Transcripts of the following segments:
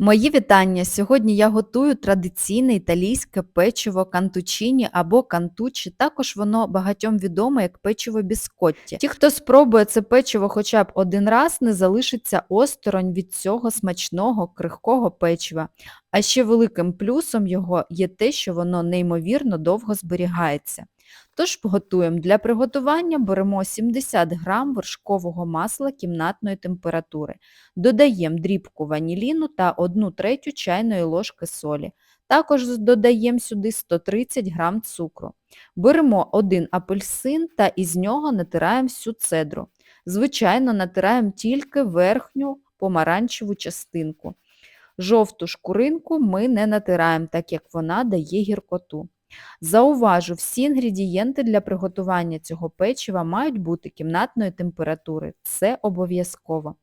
Мої вітання! Сьогодні я готую традиційне італійське печиво кантучіні або кантучі, також воно багатьом відоме як печиво біскотті. Ті, хто спробує це печиво хоча б один раз, не залишиться осторонь від цього смачного крихкого печива. А ще великим плюсом його є те, що воно неймовірно довго зберігається. Тож готуємо. Для приготування беремо 70 г вершкового масла кімнатної температури. Додаємо дрібку ваніліну та 1 третю чайної ложки солі. Також додаємо сюди 130 г цукру. Беремо один апельсин та із нього натираємо всю цедру. Звичайно, натираємо тільки верхню помаранчеву частинку. Жовту шкуринку ми не натираємо, так як вона дає гіркоту. Зауважу, всі інгредієнти для приготування цього печива мають бути кімнатної температури. Це обов'язково.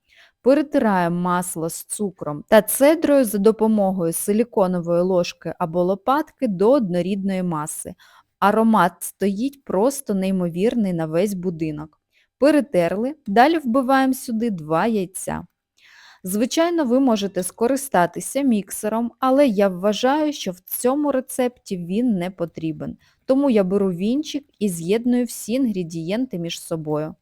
Перетираємо масло з цукром та цедрою за допомогою силіконової ложки або лопатки до однорідної маси. Аромат стоїть просто неймовірний на весь будинок. Перетерли, далі вбиваємо сюди 2 яйця. Звичайно, ви можете скористатися міксером, але я вважаю, що в цьому рецепті він не потрібен. Тому я беру вінчик і з'єдную всі інгредієнти між собою.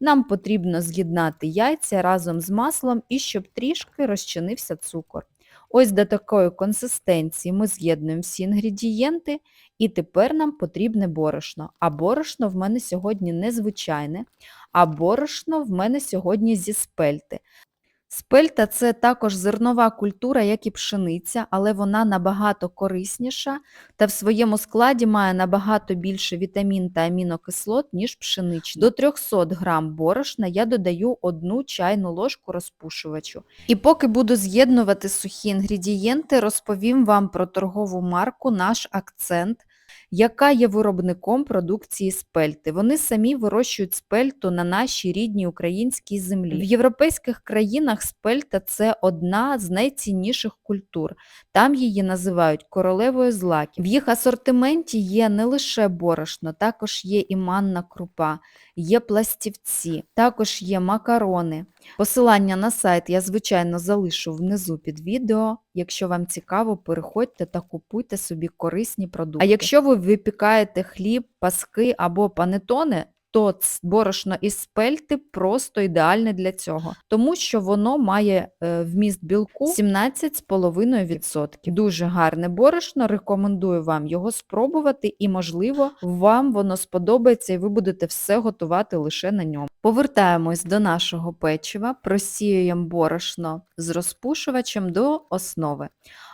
Нам потрібно з'єднати яйця разом з маслом і щоб трішки розчинився цукор. Ось до такої консистенції ми з'єднуємо всі інгредієнти, і тепер нам потрібне борошно. А борошно в мене сьогодні не звичайне, а борошно в мене сьогодні зі спельти. Спельта це також зернова культура, як і пшениця, але вона набагато корисніша та в своєму складі має набагато більше вітамін та амінокислот, ніж пшенична. До 300 г борошна я додаю одну чайну ложку розпушувачу. І поки буду з'єднувати сухі інгредієнти, розповім вам про торгову марку Наш акцент яка є виробником продукції спельти. Вони самі вирощують спельту на нашій рідній українській землі. В європейських країнах спельта це одна з найцінніших культур. Там її називають королевою злаків. В їх асортименті є не лише борошно, також є і манна крупа, є пластівці, також є макарони. Посилання на сайт я, звичайно, залишу внизу під відео. Якщо вам цікаво, переходьте та купуйте собі корисні продукти. А якщо ви випікаєте хліб, паски або панетони, то борошно із спельти просто ідеальне для цього, тому що воно має е, вміст білку 17,5%. Дуже гарне борошно, рекомендую вам його спробувати і, можливо, вам воно сподобається і ви будете все готувати лише на ньому. Повертаємось до нашого печива, просіюємо борошно з розпушувачем до основи.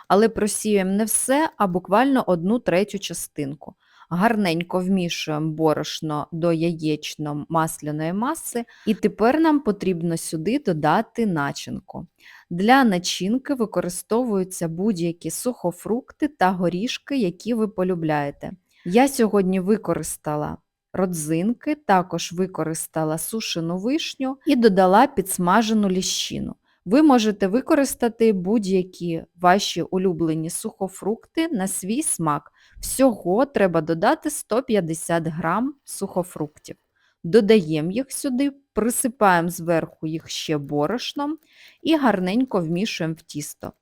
Але просіюємо не все, а буквально одну третю частинку гарненько вмішуємо борошно до яєчно-масляної маси, і тепер нам потрібно сюди додати начинку. Для начинки використовуються будь-які сухофрукти та горішки, які ви полюбляєте. Я сьогодні використала родзинки, також використала сушену вишню і додала підсмажену ліщину. Ви можете використати будь-які ваші улюблені сухофрукти на свій смак. Всього треба додати 150 грам сухофруктів. Додаємо їх сюди, присипаємо зверху їх ще борошном і гарненько вмішуємо в тісто.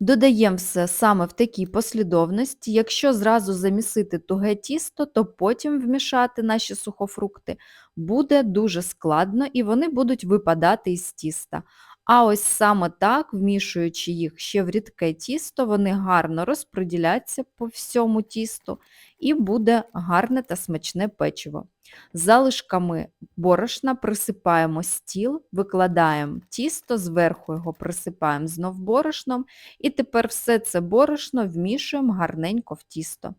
Додаємо все саме в такій послідовності. Якщо зразу замісити туге тісто, то потім вмішати наші сухофрукти буде дуже складно і вони будуть випадати із тіста. А ось саме так, вмішуючи їх ще в рідке тісто, вони гарно розподіляться по всьому тісту і буде гарне та смачне печиво. Залишками борошна присипаємо стіл, викладаємо тісто, зверху його присипаємо знов борошном, і тепер все це борошно вмішуємо гарненько в тісто.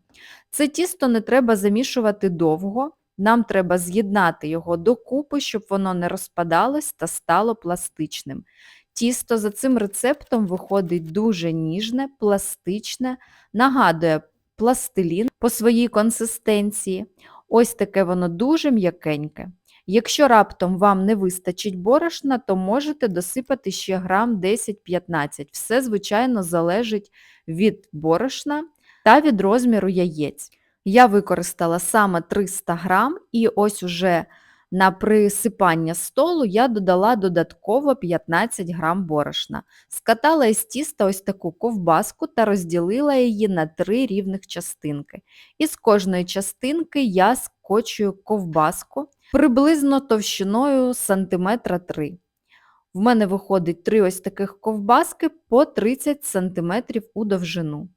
Це тісто не треба замішувати довго, нам треба з'єднати його докупи, щоб воно не розпадалось та стало пластичним. Тісто за цим рецептом виходить дуже ніжне, пластичне, нагадує пластилін по своїй консистенції. Ось таке воно дуже м'якеньке. Якщо раптом вам не вистачить борошна, то можете досипати ще грам 10-15. Все, звичайно, залежить від борошна та від розміру яєць. Я використала саме 300 грам і ось уже На присипання столу я додала додатково 15 грам борошна. Скатала із тіста ось таку ковбаску та розділила її на три рівних частинки. Із кожної частинки я скочую ковбаску приблизно товщиною сантиметра 3. В мене виходить три ось таких ковбаски по 30 см у довжину.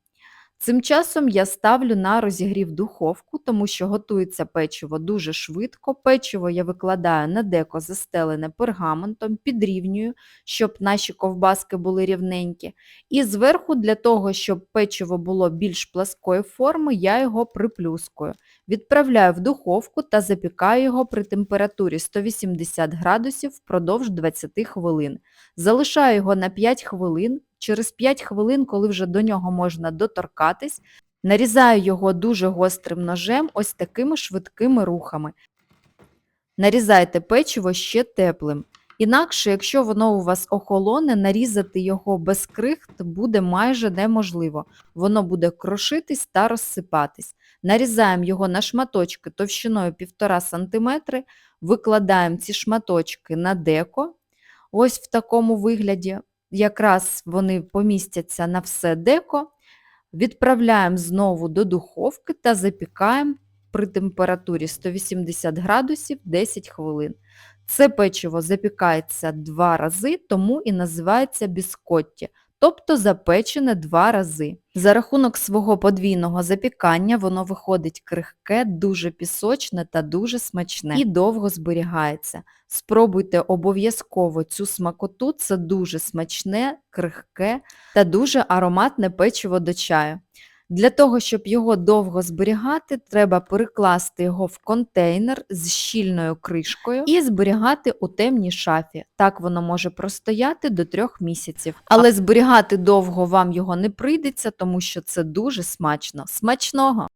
Цим часом я ставлю на розігрів духовку, тому що готується печиво дуже швидко. Печиво я викладаю на деко застелене пергаментом, підрівнюю, щоб наші ковбаски були рівненькі. І зверху, для того, щоб печиво було більш пласкої форми, я його приплюскую. Відправляю в духовку та запікаю його при температурі 180 градусів впродовж 20 хвилин. Залишаю його на 5 хвилин. Через 5 хвилин, коли вже до нього можна доторкатись, нарізаю його дуже гострим ножем ось такими швидкими рухами. Нарізайте печиво ще теплим. Інакше, якщо воно у вас охолоне, нарізати його без крихт буде майже неможливо. Воно буде крошитись та розсипатись. Нарізаємо його на шматочки товщиною 1,5 см, викладаємо ці шматочки на деко, ось в такому вигляді. Якраз вони помістяться на все деко. Відправляємо знову до духовки та запікаємо при температурі 180 градусів 10 хвилин. Це печиво запікається два рази, тому і називається біскотті, тобто запечене два рази. За рахунок свого подвійного запікання воно виходить крихке, дуже пісочне та дуже смачне і довго зберігається. Спробуйте обов'язково цю смакоту, це дуже смачне, крихке та дуже ароматне печиво до чаю. Для того, щоб його довго зберігати, треба перекласти його в контейнер з щільною кришкою і зберігати у темній шафі. Так воно може простояти до трьох місяців. Але зберігати довго вам його не прийдеться, тому що це дуже смачно. Смачного!